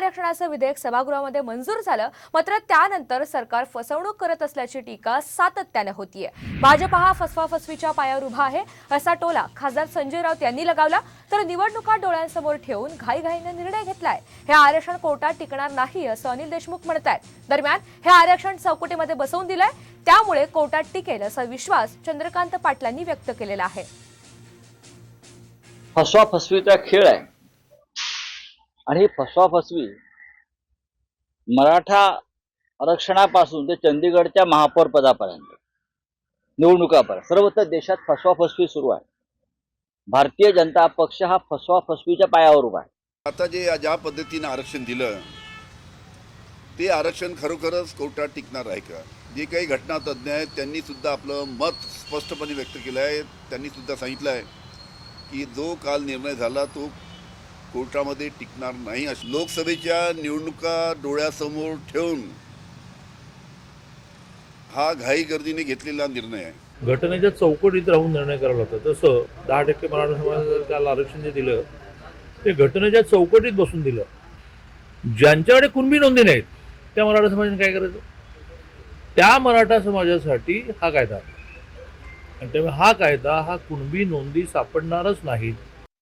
आरक्षणाचं विधेयक सभागृहामध्ये मंजूर झालं मात्र त्यानंतर सरकार फसवणूक करत असल्याची टीका सातत्याने होतीये. भाजप हा फसवाफसवीच्या पायावर उभा आहे असा टोला खासदार संजय राऊत यांनी लगावला तर निवडणुका डोळ्यांसमोर ठेवून घाईघाईनं निर्णय घेतलाय. हे आरक्षण कोर्टात टिकणार नाही असं अनिल देशमुख म्हणतायत. दरम्यान हे आरक्षण चौकटीमध्ये बसवून दिलंय त्यामुळे कोर्टात टिकेल असा विश्वास चंद्रकांत पाटलांनी व्यक्त केलेला आहे. फसवाफसवीचा खेळ आहे. आणि ही फसवा फसवी मराठा आरक्षणापासून ते चंदीगडच्या महापौर पदापर्यंत निवडणुकापर्यंत सर्वत्र देशात फसवा फसवी सुरू आहे. भारतीय जनता पक्ष हा फसवा फसवीच्या पायावर उभा आहे. आता जे ज्या पद्धतीनं आरक्षण दिलं ते आरक्षण खरोखरच कोर्टात टिकणार आहे का? जे काही घटना तज्ज्ञ आहेत त्यांनी सुद्धा आपलं मत स्पष्टपणे व्यक्त केलं आहे. त्यांनी सुद्धा सांगितलं आहे की जो काल निर्णय झाला तो कोर्टामध्ये टिकणार नाही अश- लोकसभेच्या निवडणुका डोळ्यासमोर ठेवून हा घाई गर्दीने घेतलेला निर्णय आहे. घटनेच्या चौकटीत राहून निर्णय करावा लागतो. तसं दहा टक्के मराठा समाजाला आरक्षण जे दिलं ते घटनेच्या चौकटीत बसून दिलं. ज्यांच्याकडे कुणबी नोंदी नाहीत त्या मराठा समाजाने काय करायचं? त्या मराठा समाजासाठी हा कायदा. आणि त्यामुळे हा कायदा हा कुणबी नोंदी सापडणारच नाहीत.